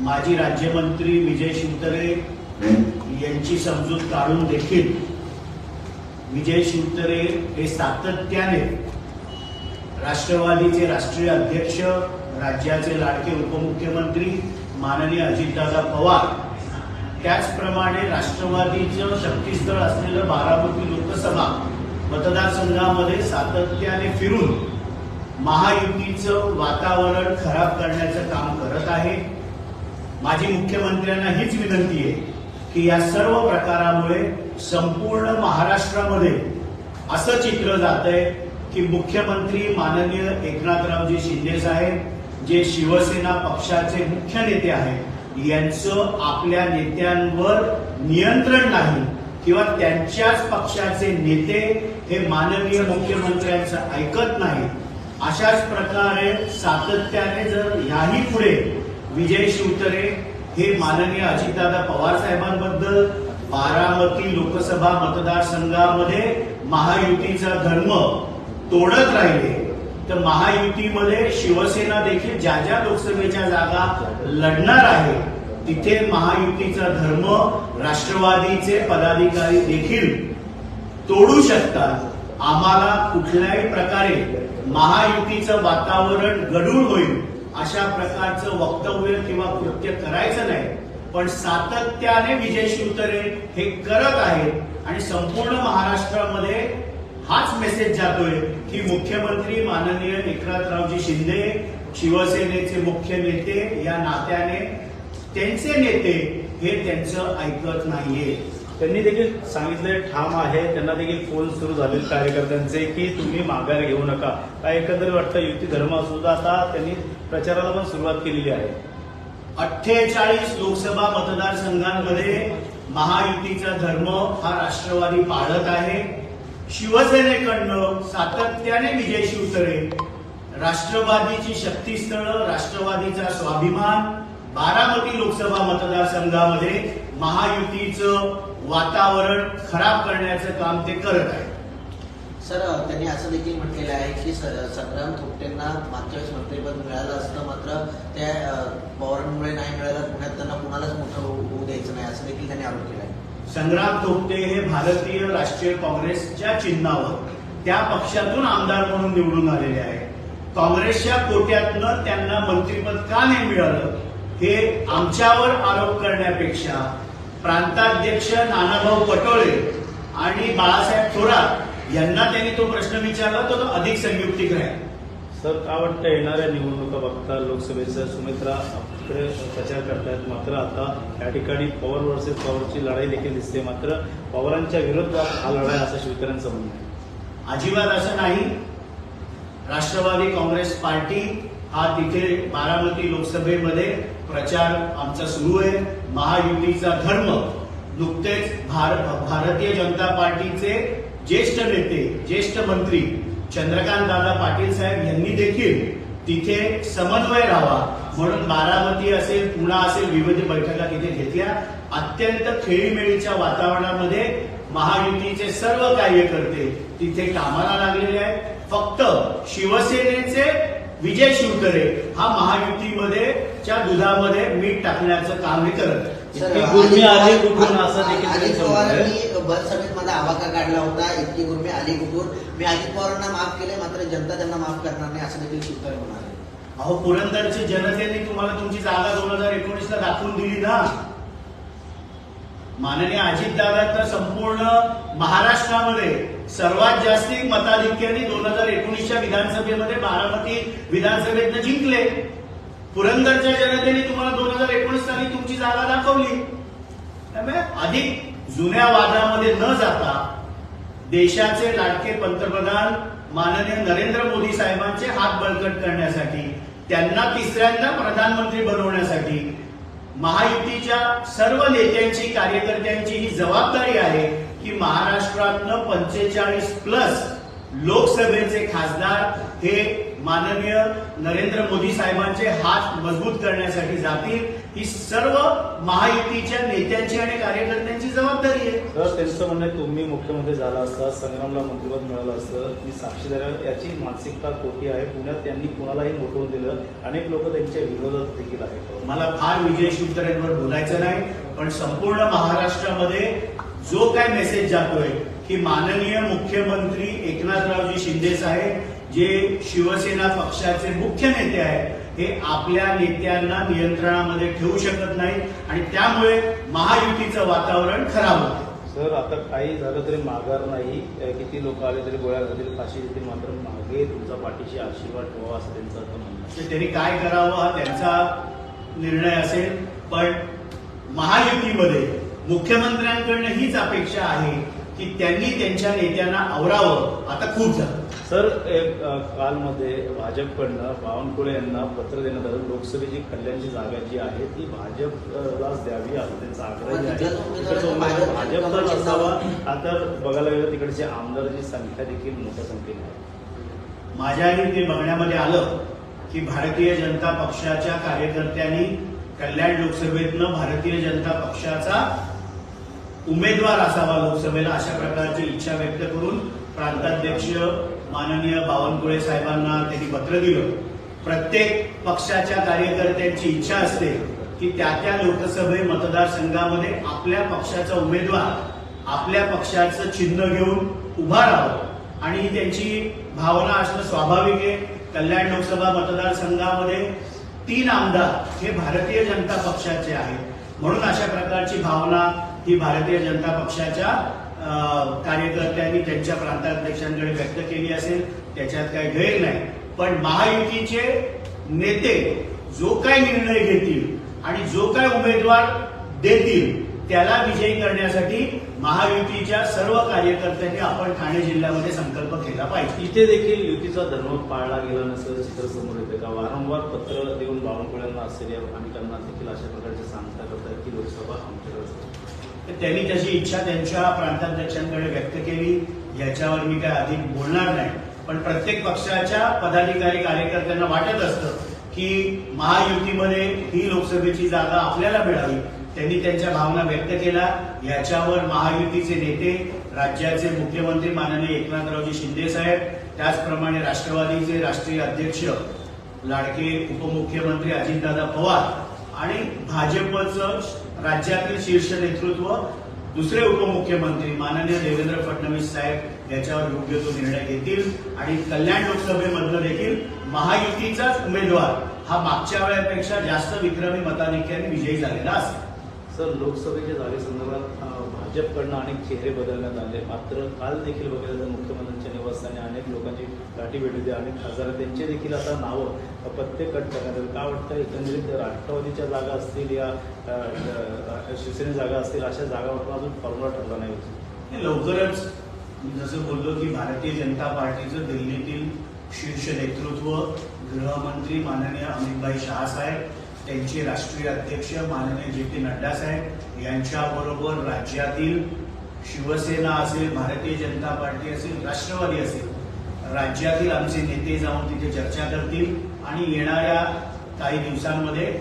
माजी राज्यमंत्री विजय शिवतरे यांची समजूत काढून देखील विजय शिवतरे हे सातत्याने राष्ट्रवादीचे राष्ट्रीय अध्यक्ष राज्याचे लाडके उपमुख्यमंत्री माननीय अजितदादा पवार. त्याचप्रमाणे राष्ट्रवादीचं शक्तीस्थळ असलेलं बारामती लोकसभा मतदारसंघामध्ये सातत्याने फिरून महायुतीचं वातावरण खराब करण्याचं काम करत आहे. माझी मुख्यमंत्र्यांना हीच विनंती आहे की या सर्व प्रकारामुळे संपूर्ण महाराष्ट्रामध्ये असं चित्र जात आहे की मुख्यमंत्री माननीय एकनाथरावजी शिंदे साहेब जे शिवसेना पक्षाचे मुख्य नेते आहेत यांचं आपल्या नेत्यांवर नियंत्रण नाही किंवा त्यांच्याच पक्षाचे नेते हे माननीय मुख्यमंत्र्यांचं ऐकत नाही अशाच प्रकारे सातत्याने जर याही पुढे विजय शिवतरे हे माननीय अजितदादा पवार साहेबांबद्दल बारामती लोकसभा मतदारसंघामध्ये महायुतीचा धर्म तोडत राहिले. तर महायुतीमध्ये शिवसेना देखील ज्या ज्या लोकसभेच्या जागा लढणार आहे तिथे महायुतीचा धर्म राष्ट्रवादीचे पदाधिकारी देखील तोडू शकतात. आम्हाला कुठल्याही प्रकारे महायुतीचं वातावरण गडूळ होईल. अशा प्रकारचं वक्तव्य किंवा कृत्य करायचं नाही. पण सातत्याने विजय शिवतरे हे करत आहेत आणि संपूर्ण महाराष्ट्रामध्ये हाच मेसेज जातोय की मुख्यमंत्री माननीय एकनाथरावजी शिंदे शिवसेनेचे मुख्य नेते या नात्याने त्यांचे नेते हे त्यांचं ऐकत नाहीये. त्यांनी देखील सांगितले ठाम आहे. त्यांना देखील फोन सुरू झाले कार्यकर्त्यांचे की तुम्ही माघार घेऊ नका. काय एकंदरीत वाटतं युती धर्म सुद्धा आता त्यांनी प्रचाराला पण सुरुवात केलेली आहे. अठ्ठेचाळीस लोकसभा मतदारसंघांमध्ये महायुतीचा धर्म हा राष्ट्रवादी पाळत आहे. शिवसेनेकडनं सातत्याने विजय शिवतरे राष्ट्रवादीची शक्तीस्थळं राष्ट्रवादीचा स्वाभिमान. बारामती लोकसभा मतदारसंघामध्ये महायुतीचं वातावरण खराब करण्याचं काम ते करत आहे सर त्यांनी असं देखील म्हटलेलं आहे की संग्राम थोपटेंना मागच्या वेळेस मंत्रिपद मिळालं असतं मात्र त्या पवारांमुळे नाही मिळालं पुण्यात त्यांना कुणालाच मोठं होऊ होऊ द्यायचं नाही असं देखील त्यांनी आरोप केला आहे संग्राम थोपटे हे भारतीय राष्ट्रीय काँग्रेसच्या चिन्हावर त्या पक्षातून आमदार म्हणून निवडून आलेले आहेत. काँग्रेसच्या कोट्यातनं त्यांना मंत्रिपद का नाही मिळालं हे आमच्यावर आरोप करण्यापेक्षा प्रांताध्यक्ष नानाभाऊ पटोळे आणि बाळासाहेब थोरात यांना त्यांनी तो प्रश्न विचारला तो तो अधिक संयुक्तिक राहील सर काय वाटतं येणाऱ्या निवडणुका बघता लोकसभेचा सुमित्रा आपल्याकडे प्रचार करतायत? मात्र आता या ठिकाणी पवार वर्सेस पवारची लढाई देखील दिसते. मात्र पवारांच्या विरोधात हा लढाई असं शिवसेनेचं म्हणणं आहे. अजिबात असं नाही. राष्ट्रवादी काँग्रेस पार्टी हा तिथे बारामती लोकसभेमध्ये प्रचार आमचा सुरू आहे. महायुतीचा धर्म नुकतेच भार भारतीय जनता पार्टीचे ज्येष्ठ नेते ज्येष्ठ मंत्री चंद्रकांत दादा पाटील साहेब यांनी देखील तिथे समन्वय राहावा म्हणून बारामती असेल पुणा असेल विविध बैठका तिथे घेतल्या. अत्यंत खेळीमेळीच्या वातावरणामध्ये महायुतीचे सर्व कार्यकर्ते तिथे कामाला लागलेले आहेत. फक्त शिवसेनेचे विजय शिवतरे हा महायुतीमध्ये च्या दुधामध्ये मीठ टाकण्याचं काम हे करत गुर्मी आली अजित कुठून असं देखील अजित सभेत माझा आवाका काढला होता. इतकी गुर्मी आली कुठून मी अजित पवारांना माफ केले मात्र जनता त्यांना माफ करणार नाही असं देखील शिवतरे म्हणाले. अहो पुरंदरच्या जनतेने तुम्हाला तुमची जागा दोन हजार एकोणीस ला दाखवून दिली ना? माननीय अजितदादा तर संपूर्ण महाराष्ट्रामध्ये सर्वात जास्ती मताधिक्याने दोन हजार एकोणीसच्या विधानसभेमध्ये बारामती विधानसभेतनं जिंकले. पुरंदरच्या जनतेने तुम्हाला दोन हजार एकोणीस साली तुमची जागा दाखवली. त्यामुळे अधिक जुन्या वादामध्ये न जाता देशाचे लाडके पंतप्रधान माननीय नरेंद्र मोदी साहेबांचे हात बळकट करण्यासाठी त्यांना तिसऱ्यांदा प्रधानमंत्री बनवण्यासाठी महायुतीच्या सर्व नेत्यांची कार्यकर्त्यांची ही जबाबदारी आहे. की महाराष्ट्रातनं पंचेचाळीस प्लस लोकसभेचे खासदार हे माननीय नरेंद्र मोदी साहेबांचे हात मजबूत करण्यासाठी जातील. ही सर्व महायुतीच्या नेत्यांची आणि कार्यकर्त्यांची जबाबदारी आहे. तर त्यांचं म्हणणं तुम्ही मुख्यमंत्री झाला असता संग्रामला मंत्रिपद मिळालं असतं मी साक्षीदार. याची मानसिकता खोटी आहे. पुण्यात त्यांनी कुणालाही मोठवून दिलं अनेक लोक त्यांच्या विरोधात देखील आहेत. मला फार विजय शिवतरेंवर बोलायचं नाही पण संपूर्ण महाराष्ट्रामध्ये जो काय मेसेज जातोय की माननीय मुख्यमंत्री एकनाथरावजी शिंदे साहेब जे शिवसेना पक्षाचे मुख्य नेते आहेत हे आपल्या नेत्यांना नियंत्रणामध्ये ठेवू शकत नाही आणि त्यामुळे महायुतीचं वातावरण खराब होतं. सर आता काही झालं तरी माघार नाही. किती लोक आले तरी गोळ्या घालतील फाशी देतील मात्र मागे तुमचा पाठीशी आशीर्वाद ठेवा असं त्यांचं म्हणणं त्यांनी काय करावं हा त्यांचा निर्णय असेल पण महायुतीमध्ये मुख्यमंत्र्यांकडनं हीच अपेक्षा आहे की त्यांनी त्यांच्या नेत्यांना आवरावं. आता खूप झालं. सर एक कालमध्ये भाजपकडनं बावनकुळे यांना पत्र देण्यात आलं. लोकसभेची कल्याणची जागा जी आहे ती भाजपलाच द्यावी असं त्यांचा आग्रह भाजपचाच असावा. आता बघायला गेलं तिकडचे आमदारांची संख्या देखील मोठ्या संख्येने आहे. माझ्याही ते बघण्यामध्ये आलं की भारतीय जनता पक्षाच्या कार्यकर्त्यांनी कल्याण लोकसभेतनं भारतीय जनता पक्षाचा उमेदवार असावा लोकसभेला अशा प्रकारची इच्छा व्यक्त करून प्रांताध्यक्ष माननीय बावनकुळे साहेबांना त्यांनी पत्र दिलं. प्रत्येक पक्षाच्या कार्यकर्त्यांची इच्छा असते की त्या त्या लोकसभे मतदारसंघामध्ये आपल्या पक्षाचा उमेदवार आपल्या पक्षाचं चिन्ह घेऊन उभा राहावं. आणि त्यांची भावना असणं स्वाभाविक आहे. कल्याण लोकसभा मतदारसंघामध्ये तीन आमदार हे भारतीय जनता पक्षाचे आहेत. म्हणून अशा प्रकारची भावना ही भारतीय जनता पक्षाच्या कार्यकर्त्यांनी त्यांच्या प्रांताध्यक्षांकडे व्यक्त केली असेल त्याच्यात काही गैर नाही. पण महायुतीचे नेते जो काय निर्णय घेतील आणि जो काय उमेदवार देतील त्याला विजयी करण्यासाठी महायुतीच्या सर्व कार्यकर्त्यांनी आपण ठाणे जिल्ह्यामध्ये संकल्प केला पाहिजे. इथे देखील युतीचा धर्म पाळला गेला नसल्याचं चित्र समोर येते का? वारंवार पत्र देऊन बावनकुळ्यांना असलेल्या अनेकांना देखील अशा प्रकारचे सांगता करतात की लोकसभा आमच्याकडे तर त्यांनी त्याची इच्छा त्यांच्या प्रांताध्यक्षांकडे व्यक्त केली. याच्यावर मी काय अधिक बोलणार नाही. पण प्रत्येक पक्षाच्या पदाधिकारी कार्यकर्त्यांना वाटत असतं की महायुतीमध्ये ही लोकसभेची जागा आपल्याला मिळावी. त्यांनी त्यांच्या भावना व्यक्त केल्या. याच्यावर महायुतीचे नेते राज्याचे मुख्यमंत्री माननीय एकनाथरावजी शिंदे साहेब त्याचप्रमाणे राष्ट्रवादीचे राष्ट्रीय अध्यक्ष लाडके उपमुख्यमंत्री अजितदादा पवार आणि भाजपचं राज्यातील शीर्ष नेतृत्व दुसरे उपमुख्यमंत्री माननीय देवेंद्र फडणवीस साहेब याच्यावर योग्य तो निर्णय घेतील आणि कल्याण लोकसभेमधलं देखील महायुतीचाच उमेदवार हा मागच्या वेळेपेक्षा जास्त विक्रमी मताधिक्याने विजयी झालेला असेल. सर लोकसभेच्या जागेसंदर्भात भाजपकडनं अनेक चेहरे बदलण्यात आले. मात्र काल देखील बघितलं तर मुख्यमंत्र्यांच्या निवासस्थानी अनेक लोकांची गाठी भेट होती. अनेक खासदार त्यांचे देखील आता नावं पत्ते कट करण्यात आले. काय वाटतं एकंदरीत राष्ट्रवादीच्या जागा असतील या शिवसेने जागा असतील अशा जागावर अजून फॉर्म्युला ठरला नाही. लवकरच मी जसं बोललो की भारतीय जनता पार्टीचं दिल्लीतील शीर्ष नेतृत्व गृहमंत्री माननीय अमितभाई शाह साहेब त्यांचे राष्ट्रीय अध्यक्ष माननीय जे पी नड्डा साहेब यांच्याबरोबर राज्यातील शिवसेना असेल भारतीय जनता पार्टी असेल राष्ट्रवादी असेल राज्यातील आमचे नेते जाऊन तिथे चर्चा करतील आणि येणाऱ्या काही दिवसांमध्ये